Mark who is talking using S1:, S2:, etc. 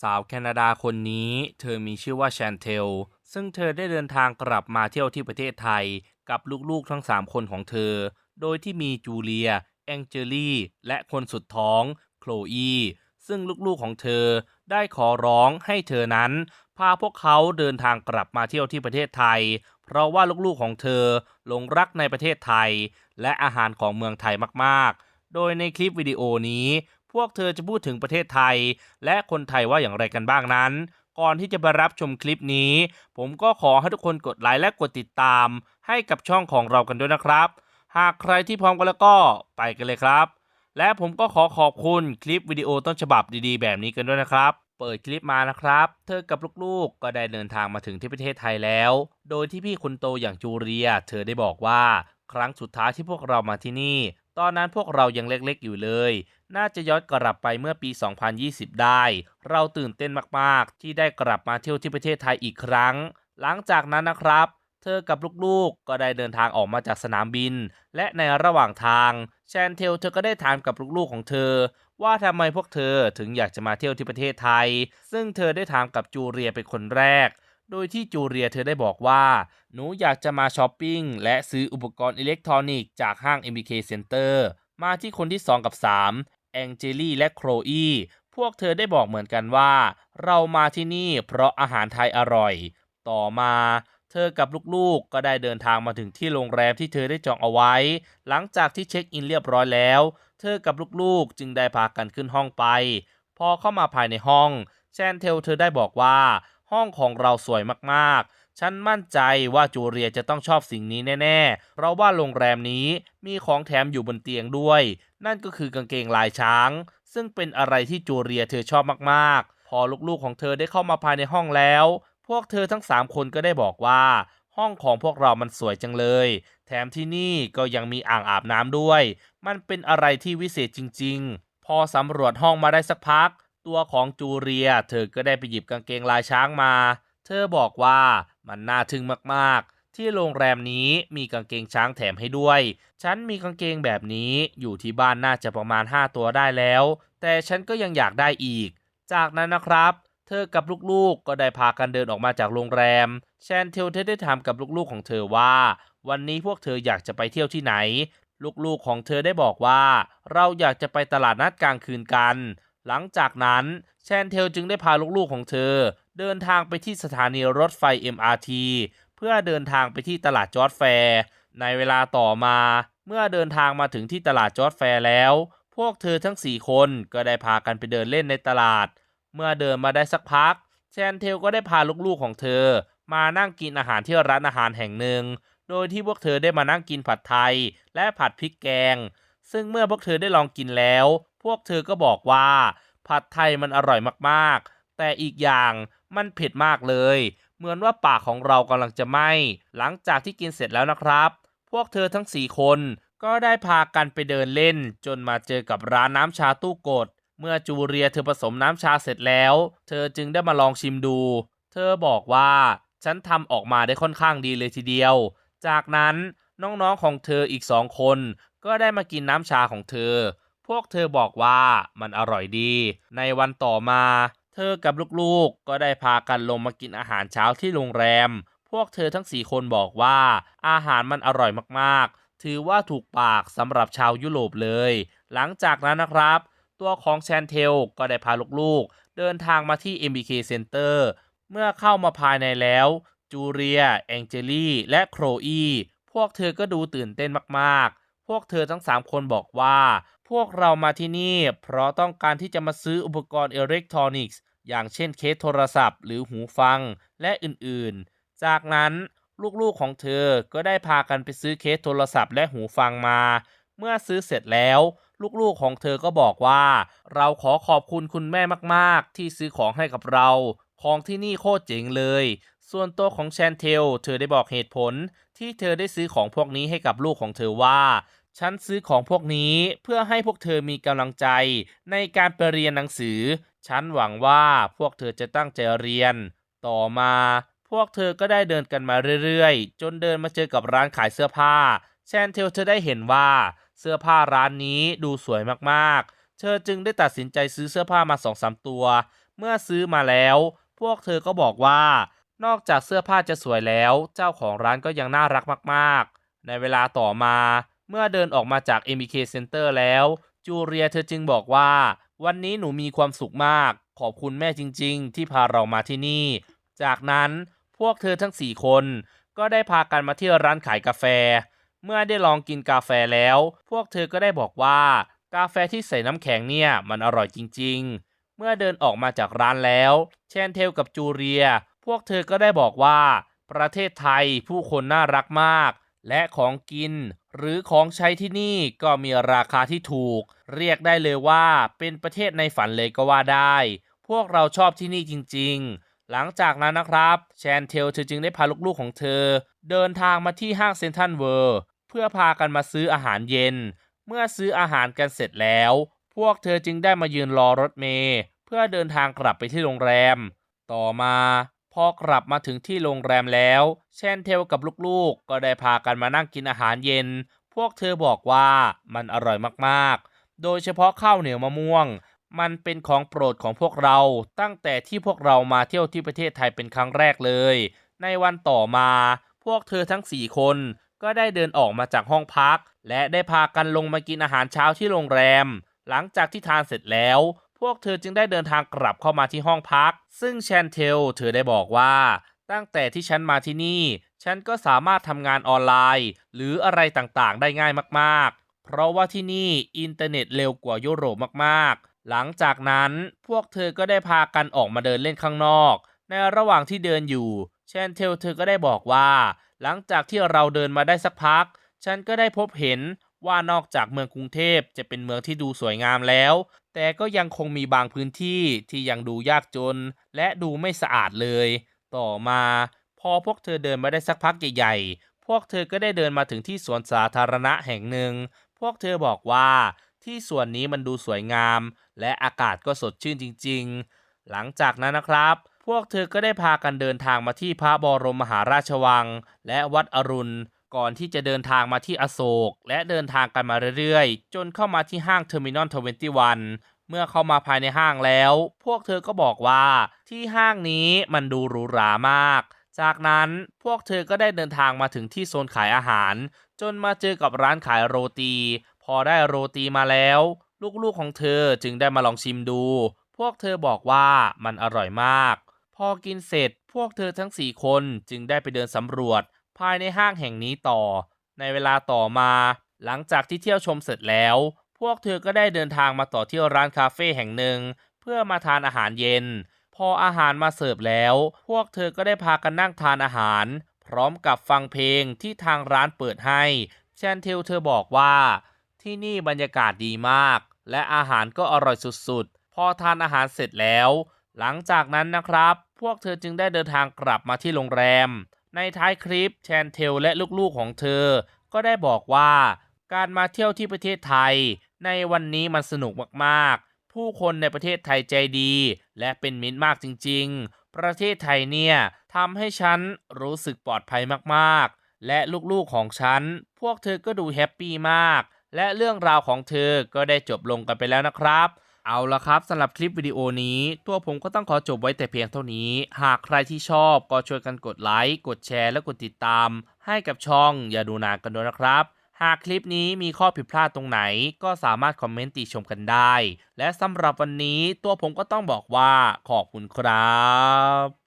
S1: สาวแคนาดาคนนี้เธอมีชื่อว่าแชนเทล ซึ่งเธอได้เดินทางกลับมาเที่ยวที่ประเทศไทยกับลูกๆทั้ง 3 คนของเธอ โดยที่มีจูเลีย แองเจลี่ และคนสุดท้องโคลอีซึ่งลูกๆของเธอได้ขอร้องให้เธอนั้น พาพวกเขาเดินทางกลับมาเที่ยวที่ประเทศไทย เพราะว่าลูกๆของเธอหลงรักในประเทศไทย และอาหารของเมืองไทยมากๆ โดยในคลิปวิดีโอนี้ วกเธอจะพูดถึงประเทศไทย และคนไทยว่าอย่างไรกันบ้างนั้น ก่อนที่จะไปรับชมคลิปนี้ ผมก็ขอให้ทุกคนกดไลค์และกดติดตาม ให้กับช่องของเรากันด้วยนะครับ หากใครที่พร้อมกันแล้วก็ไปกันเลยครับ และผมก็ขอขอบคุณคลิปวิดีโอต้นฉบับดีๆ แบบนี้กันด้วยนะครับเปิดคลิปมานะครับ เธอกับลูกๆ ก็ได้เดินทางมาถึงที่ประเทศไทยแล้ว โดยที่พี่คนโตอย่างจูเลีย เธอได้บอกว่า ครั้งสุดท้ายที่พวกเรามาที่นี่ ตอนนั้นพวกเรายังเล็กๆอยู่เลย น่าจะย้อนกลับไปเมื่อปี 2020 ได้ เราตื่นเต้นมากๆ ที่ได้กลับมาเที่ยวที่ประเทศไทยอีกครั้ง หลังจากนั้นนะครับ เธอกับลูกๆ ก็ได้เดินทางออกมาจากสนามบิน และในระหว่างทางแชนเทลเธอก็ได้ถามกับลูกๆของเธอ ว่าทำไมพวกเธอถึงอยากจะมาเที่ยวที่ประเทศไทย ซึ่งเธอได้ถามกับจูเลียเป็นคนแรก โดยที่จูเลียเธอได้บอกว่า หนูอยากจะมาช้อปปิ้ง และซื้ออุปกรณ์อิเล็กทรอนิกส์จากห้าง MBK Center มาที่คนที่ 2 กับ 3 แองเจลี่และโครอีพวกเธอได้บอกเหมือนกันว่า เรามาที่นี่เพราะอาหารไทยอร่อย ต่อมาเธอกับลูกๆ ก็ได้เดินทางมาถึงที่โรงแรมที่เธอได้จองเอาไว้ หลังจากที่เช็คอินเรียบร้อยแล้ว เธอกับลูกๆ จึงได้พากันขึ้นห้องไป พอเข้ามาภายในห้อง แชนเทลเธอได้บอกว่า ห้องของเราสวยมากๆ ฉันมั่นใจว่าจูเลียจะต้องชอบสิ่งนี้แน่ๆ เพราะว่าโรงแรมนี้มีของแถมอยู่บนเตียงด้วย นั่นก็คือกางเกงลายช้าง ซึ่งเป็นอะไรที่จูเลียเธอชอบมากๆ พอลูกๆของเธอได้เข้ามาภายในห้องแล้ว พวกเธอทั้ง 3 คนก็ได้บอกว่า ห้องของพวกเรามันสวยจังเลย แถมที่นี่ก็ยังมีอ่างอาบน้ำด้วย มันเป็นอะไรที่วิเศษจริง ๆ พอสำรวจห้องมาได้สักพัก ตัวของจูเลีย เธอก็ได้ไปหยิบกางเกงลายช้างมา เธอบอกว่ามันน่าทึ่งมากๆ ที่โรงแรมนี้มีกางเกงช้างแถมให้ด้วย ฉันมีกางเกงแบบนี้อยู่ที่บ้านน่าจะประมาณ 5 ตัวได้แล้ว แต่ฉันก็ยังอยากได้อีก จากนั้นนะครับ เธอกับลูกๆก็ได้พากันเดินออกมาจากโรงแรม แชนเทลเธอได้ถามกับลูกๆของเธอว่า วันนี้พวกเธออยากจะไปเที่ยวที่ไหน ลูกๆของเธอได้บอกว่า เราอยากจะไปตลาดนัดกลางคืนกัน หลังจากนั้นแชนเทลจึงได้พาลูกๆของเธอ เดินทางไปที่สถานีรถไฟ MRT เพื่อเดินทางไปที่ตลาดจอร์ดแฟร์ในเวลาต่อมา เมื่อเดินทางมาถึงที่ตลาดจอร์ดแฟร์แล้ว พวกเธอทั้ง 4 คนก็ได้พากันไปเดินเล่นในตลาด เมื่อเดินมาได้สักพัก แชนเทลก็ได้พาลูกๆของเธอ มานั่งกินอาหารที่ร้านอาหารแห่งหนึ่ง โดยที่พวกเธอได้มานั่งกินผัดไทย และผัดพริกแกง ซึ่งเมื่อพวกเธอได้ลองกินแล้ว วกเธอก็บอกว่า ผัดไทยมันอร่อยมากๆ แต่อีกอย่างมันเผ็ดมากเลย เหมือนว่าปากของเรากำลังจะไหม้หลังจากที่กินเสร็จแล้วนะครับ พวกเธอทั้ง4คนก็ได้พากันไปเดินเล่น จนมาเจอกับร้านน้ำชาตู้กด เมื่อจูเลียเธอผสมน้ำชาเสร็จแล้ว เธอจึงได้มาลองชิมดู เธอบอกว่าฉันทำออกมาได้ค่อนข้างดีเลยทีเดียว จากนั้นน้องๆของเธออีกสองคน ก็ได้มากินน้ำชาของเธอ พวกเธอบอกว่ามันอร่อยดี ในวันต่อมา เธอกับลูกๆ ก็ได้พากันลงมากินอาหารเช้าที่โรงแรม พวกเธอทั้งสี่คนบอกว่าอาหารมันอร่อยมากๆ ถือว่าถูกปากสำหรับชาวยุโรปเลย หลังจากนั้นนะครับ ตัวของแชนเทลก็ได้พาลูกๆ เดินทางมาที่ MBK Center เมื่อเข้ามาภายในแล้ว จูเลีย แองเจลี่ และโครอีพวกเธอก็ดูตื่นเต้นมากๆ พวกเธอทั้ง3คนบอกว่า พวกเรามาที่นี่ เพราะต้องการที่จะมาซื้ออุปกรณ์อิเล็กทรอนิกส์ อย่างเช่นเคสโทรศัพท์หรือหูฟังและอื่นๆ จากนั้นลูกๆของเธอก็ได้พากันไปซื้อเคสโทรศัพท์และหูฟังมา เมื่อซื้อเสร็จแล้ว ลูกๆของเธอก็บอกว่า เราขอขอบคุณคุณแม่มากๆ ที่ซื้อของให้กับเรา ของที่นี่โคตรเจ๋งเลย ส่วนตัวของแชนเทลเธอได้บอกเหตุผลที่เธอได้ซื้อของพวกนี้ให้กับลูกของเธอว่า ฉันซื้อของพวกนี้เพื่อให้พวกเธอมีกำลังใจในการไปเรียนหนังสือ ฉันหวังว่าพวกเธอจะตั้งใจเรียน ต่อมา พวกเธอก็ได้เดินกันมาเรื่อยๆ จนเดินมาเจอกับร้านขายเสื้อผ้า แชนเทลเธอได้เห็นว่าเสื้อผ้าร้านนี้ดูสวยมากๆ เธอจึงได้ตัดสินใจซื้อเสื้อผ้ามาสองสามตัว เมื่อซื้อมาแล้ว พวกเธอก็บอกว่า นอกจากเสื้อผ้าจะสวยแล้ว เจ้าของร้านก็ยังน่ารักมากๆ ในเวลาต่อมา เมื่อเดินออกมาจาก MBK Center แล้ว จูเลียเธอจึงบอกว่า วันนี้หนูมีความสุขมาก ขอบคุณแม่จริง ๆ ที่พาเรามาที่นี่ จากนั้นพวกเธอทั้ง4คน ก็ได้พากันมาที่ร้านขายกาแฟ เมื่อได้ลองกินกาแฟแล้ว พวกเธอก็ได้บอกว่า กาแฟที่ใส่น้ำแข็งเนี่ยมันอร่อยจริง ๆ เมื่อเดินออกมาจากร้านแล้วแชนเทลกับจูเลีย พวกเธอก็ได้บอกว่า ประเทศไทยผู้คนน่ารักมาก และของกิน หรือของใช้ที่นี่ก็มีราคาที่ถูก เรียกได้เลยว่าเป็นประเทศในฝันเลยก็ว่าได้ พวกเราชอบที่นี่จริง ๆ หลังจากนั้นนะครับแชนเทลเธอจึงได้พาลูกๆของเธอ เดินทางมาที่ห้างเซ็นทรัลเวิลด์เพื่อพากันมาซื้ออาหารเย็น เมื่อซื้ออาหารกันเสร็จแล้ว พวกเธอจึงได้มายืนรอรถเมล์เพื่อเดินทางกลับไปที่โรงแรม ต่อมา พอกลับมาถึงที่โรงแรมแล้วแชนเทลกับลูกๆ ก็ได้พากันมานั่งกินอาหารเย็น พวกเธอบอกว่ามันอร่อยมากๆ โดยเฉพาะข้าวเหนียวมะม่วง มันเป็นของโปรดของพวกเรา ตั้งแต่ที่พวกเรามาเที่ยวที่ประเทศไทยเป็นครั้งแรกเลย ในวันต่อมา พวกเธอทั้ง4คนก็ได้เดินออกมาจากห้องพัก และได้พากันลงมากินอาหารเช้าที่โรงแรม หลังจากที่ทานเสร็จแล้ว พวกเธอจึงได้เดินทางกลับเข้ามาที่ห้องพัก ซึ่งแชนเทลเธอได้บอกว่า ตั้งแต่ที่ฉันมาที่นี่ ฉันก็สามารถทำงานออนไลน์ หรืออะไรต่างๆ ได้ง่ายมากๆ เพราะว่าที่นี่อินเทอร์เน็ตเร็วกว่ายุโรปมากๆ หลังจากนั้นพวกเธอก็ได้พากันออกมาเดินเล่นข้างนอก ในระหว่างที่เดินอยู่แชนเทลเธอก็ได้บอกว่า หลังจากที่เราเดินมาได้สักพัก ฉันก็ได้พบเห็น ว่านอกจากเมืองกรุงเทพจะเป็นเมืองที่ดูสวยงามแล้ว แต่ก็ยังคงมีบางพื้นที่ที่ยังดูยากจน และดูไม่สะอาดเลย ต่อมา พอพวกเธอเดินมาได้สักพักใหญ่ๆ พวกเธอก็ได้เดินมาถึงที่สวนสาธารณะแห่งหนึ่ง พวกเธอบอกว่าที่สวนนี้มันดูสวยงาม และอากาศก็สดชื่นจริง ๆ หลังจากนั้นนะครับ พวกเธอก็ได้พากันเดินทางมาที่พระบรมมหาราชวัง และวัดอรุณ ก่อนที่จะเดินทางมาที่อโศก และเดินทางกันมาเรื่อยๆ จนเข้ามาที่ห้างเทอร์มินอล21เมื่อเข้ามาภายในห้างแล้ว พวกเธอก็บอกว่าที่ห้างนี้มันดูหรูหรามาก จากนั้นพวกเธอก็ได้เดินทางมาถึงที่โซนขายอาหาร จนมาเจอกับร้านขายโรตี พอได้โรตีมาแล้ว ลูกๆของเธอจึงได้มาลองชิมดู พวกเธอบอกว่ามันอร่อยมาก พอกินเสร็จพวกเธอทั้ง4คนจึงได้ไปเดินสำรวจ ภายในห้างแห่งนี้ต่อ ในเวลาต่อมา หลังจากที่เที่ยวชมเสร็จแล้ว พวกเธอก็ได้เดินทางมาต่อที่ร้านคาเฟ่แห่งหนึ่ง เพื่อมาทานอาหารเย็น พออาหารมาเสิร์ฟแล้ว พวกเธอก็ได้พากันนั่งทานอาหาร พร้อมกับฟังเพลงที่ทางร้านเปิดให้แชนเทลเธอบอกว่า ที่นี่บรรยากาศดีมาก และอาหารก็อร่อยสุดๆ พอทานอาหารเสร็จแล้ว หลังจากนั้นนะครับ พวกเธอจึงได้เดินทางกลับมาที่โรงแรม ในท้ายคลิปแชนเทลและลูกๆของเธอ ก็ได้บอกว่าการมาเที่ยวที่ประเทศไทย ในวันนี้มันสนุกมากๆ ผู้คนในประเทศไทยใจดี และเป็นมิตรมากจริง ๆ ประเทศไทยเนี่ยทำให้ฉันรู้สึกปลอดภัยมากๆ และลูกๆของฉัน พวกเธอก็ดูแฮปปี้มาก และเรื่องราวของเธอก็ได้จบลงกันไปแล้วนะครับ เอาละครับสำหรับคลิปวิดีโอนี้ ตัวผมก็ต้องขอจบไว้แต่เพียงเท่านี้ หากใครที่ชอบก็ช่วยกันกดไลค์ กดแชร์และกดติดตาม ให้กับช่องอย่าดูนานกันด้วยนะครับ หากคลิปนี้มีข้อผิดพลาดตรงไหน ก็สามารถคอมเมนต์ติชมกันได้ และสำหรับวันนี้ตัวผมก็ต้องบอกว่าขอบคุณครับ